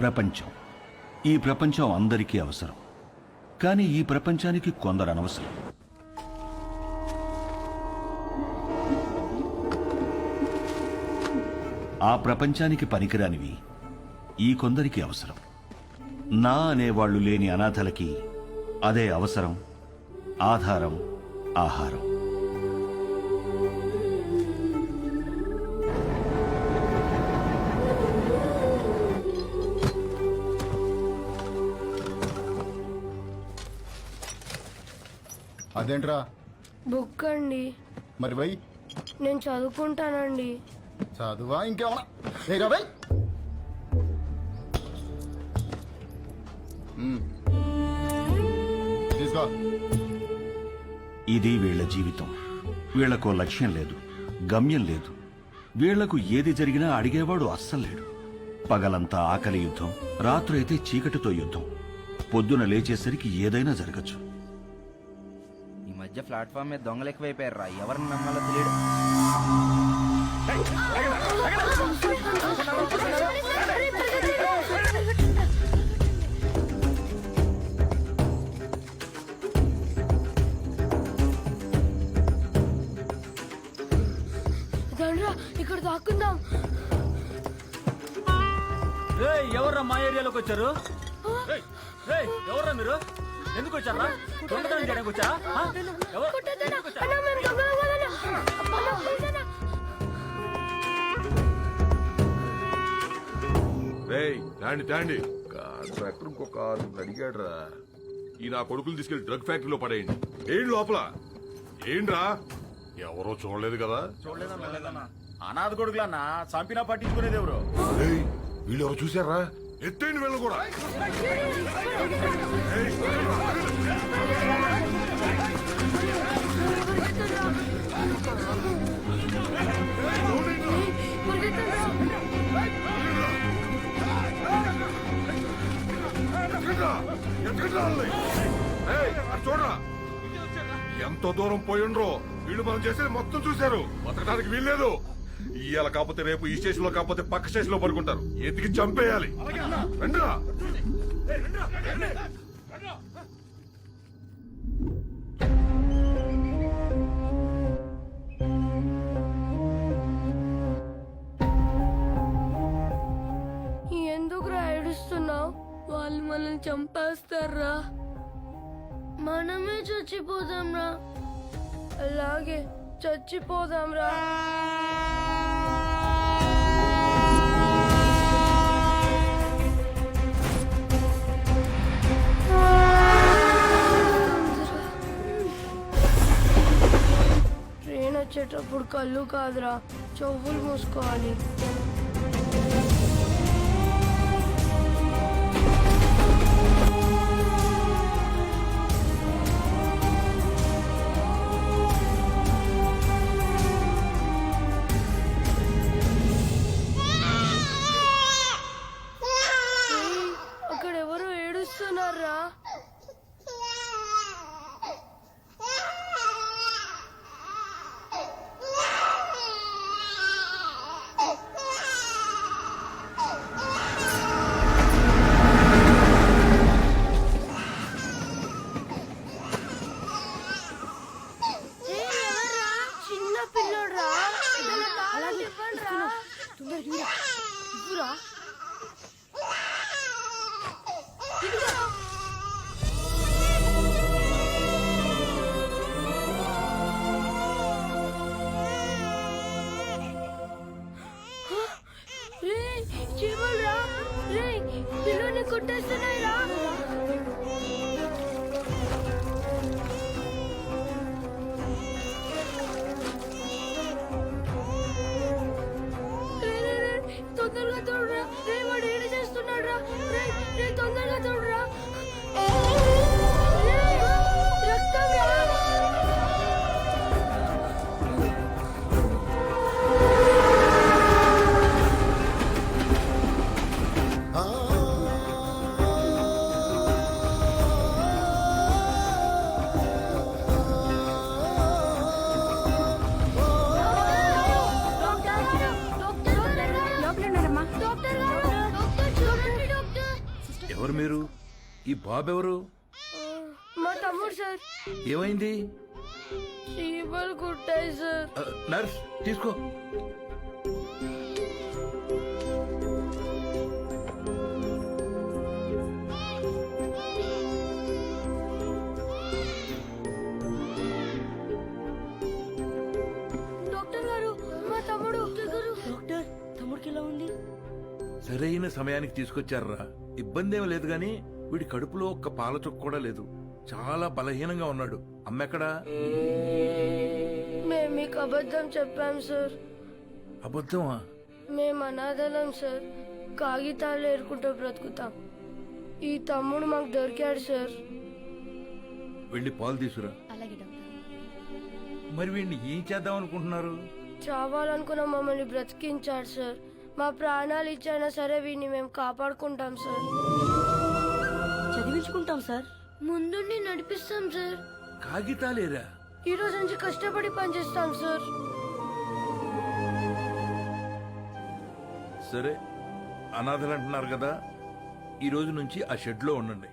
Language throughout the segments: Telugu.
ప్రపంచం. ఈ ప్రపంచం అందరికీ అవసరం. కానీ ఈ ప్రపంచానికి కొందరు అనవసరం. ఆ ప్రపంచానికి పనికిరానివి ఈ కొందరికి అవసరం. నా అనేవాళ్ళు లేని అనాథలకి అదే అవసరం ఆధారం ఆహారం. అదేంట్రా? బుక్ అండి. మరి వై? నేను చదువుకుంటానండి. చదువా? ఇంకేమన్నా? బై మ్మ్. తీసుకో. ఇది వీళ్ళ జీవితం. వీళ్ళకు లక్ష్యం లేదు గమ్యం లేదు. వీళ్ళకు ఏది జరిగినా అడిగేవాడు అస్సలు లేడు. పగలంతా ఆకలి యుద్ధం రాత్రైతే చీకటితో యుద్ధం. పొద్దున లేచేసరికి ఏదైనా జరగచ్చు. మధ్య ప్లాట్ఫామ్ మీద దొంగలు ఎక్కువైపోయారు రా ఎవరిని నమ్మాలో తెలియదు. దండ్రా ఇక్కడ దాక్కుందాం. ఎవర్రా మా ఏరియాలోకి వచ్చారు? ఎవర్రా మీరు? ఎందుకు వచ్చారా దొంగతనం చేయడానికి వచ్చారా తాండి తాండి కాంట్రాక్టర్ ఇంకో కారు అడిగాడు రా ఈ నా కొడుకులు తీసుకెళ్ళి డ్రగ్ ఫ్యాక్టరీలో పడేయండి. ఏంటి లోపల? ఏంట్రా? ఎవరో చూడలేదు కదా? అనాథ కొడుకులన్నా చంపినా పట్టించుకునేది ఎవరు? వీళ్ళు ఎవరు చూసారా ఎత్తేయండి వీళ్ళు కూడా. చూడరా. ఎంత దూరం పోయిండ్రో? వీళ్ళు మనం చేసేది మొత్తం చూశారు. బతకడానికి వీల్లేదు. ఇవాళ కాకపోతే రేపు ఈ స్టేషన్లో కాకపోతే పక్క స్టేషన్లో పడుకుంటారు. ఎతికి చంపేయాలి. రండిరా. ఎందుకురా ఏడుస్తున్నావు? వాళ్ళు మనల్ని చంపేస్తారా? మనమే చచ్చిపోదాంరా. అలాగే చచ్చిపోదాంరా. కళ్ళు కాదురా చెవులు మూసుకోవాలి కుట్టేస్తున్నాయి రా ఈ బాబు ఎవరు మా తమ్ముడు సార్. ఏమైంది? చీమలు కుట్టాయి సార్. ఆ, నర్స్ తీసుకో. డాక్టర్ గారు మా తమ్ముడు. డాక్టర్ తమ్ముడికి ఎలా ఉంది? సరైన సమయానికి తీసుకొచ్చారా ఇబ్బంది ఏమీ లేదు గాని వీడి కడుపులో ఒక్క పాల చుక్క కూడా లేదు. చాలా బలహీనంగా ఉన్నాడు. అమ్మెక్కడా? మేము మీకు అబద్ధం చెప్పాం సార్. అబద్ధమా? మేము అనాథలం సార్. కాగితాలు ఏరుకుంటూ బ్రతుకుతాం. ఈ తమ్ముడు మాకు దొరికాడు సార్. వెళ్ళి పాలు తీసుకురా. మరి వీడిని ఏం చేద్దాం అనుకుంటున్నారు? చావాలనుకున్న మమ్మల్ని బ్రతికించాడు సార్. మా ప్రాణాలు ఇచ్చైనా సరే వీడిని మేము కాపాడుకుంటాం సార్. చదివించుకుంటాం సార్. ముందుండి నడిపిస్తాం సార్. కాగితాలేరా? ఈ రోజు నుంచి కష్టపడి పనిచేస్తాం సార్. సరే అనాథలు అంటున్నారు కదా ఈ రోజు నుంచి ఆ షెడ్లో ఉండండి.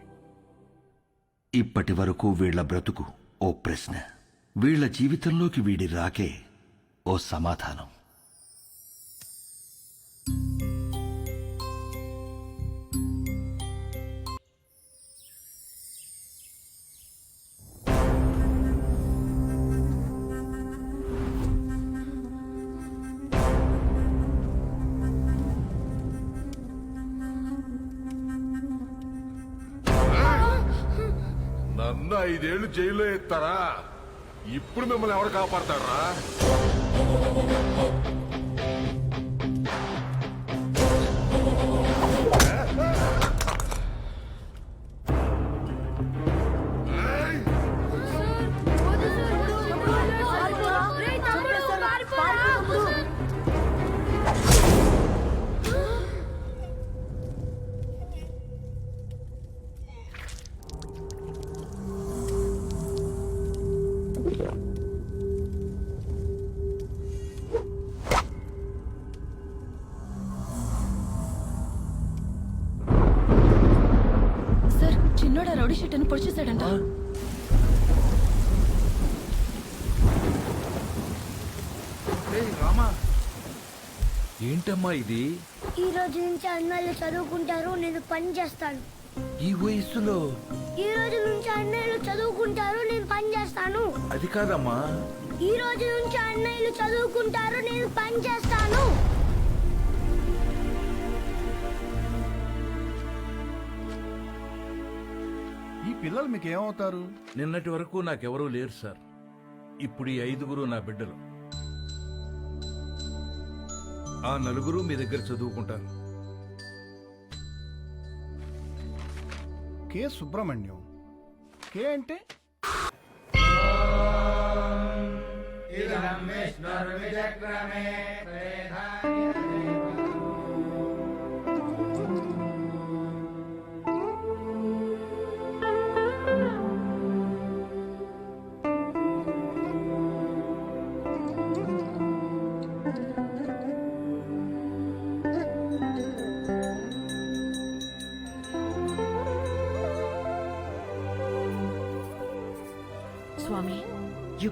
ఇప్పటి వరకు వీళ్ళ బ్రతుకు ఓ ప్రశ్న. వీళ్ళ జీవితంలోకి వీడి రాకే ఓ సమాధానం. నన్ను ఐదేళ్ళు జైల్లో ఎత్తారా? ఇప్పుడు మిమ్మల్ని ఎవరు కాపాడతారా అని పొడిచేశాడంట. రామా. ఏంటమ్మా ఇది? ఈ రోజు నుంచి అన్నయ్యలు చదువుకుంటారు నేను పని చేస్తాను. ఈ వయస్సులో? ఈ రోజు నుంచి అన్నయ్యలు చదువుకుంటారు నేను పని చేస్తాను. అది కాదమ్మా. ఈ రోజు నుంచి అన్నయ్యలు చదువుకుంటారు నేను పని చేస్తాను. పిల్లలు మీకు ఏమవుతారు నిన్నటి వరకు నాకెవరూ లేరు సార్. ఇప్పుడు ఈ ఐదుగురు నా బిడ్డలు. ఆ నలుగురు మీ దగ్గర చదువుకుంటారు. కె సుబ్రహ్మణ్యం? కే అంటే?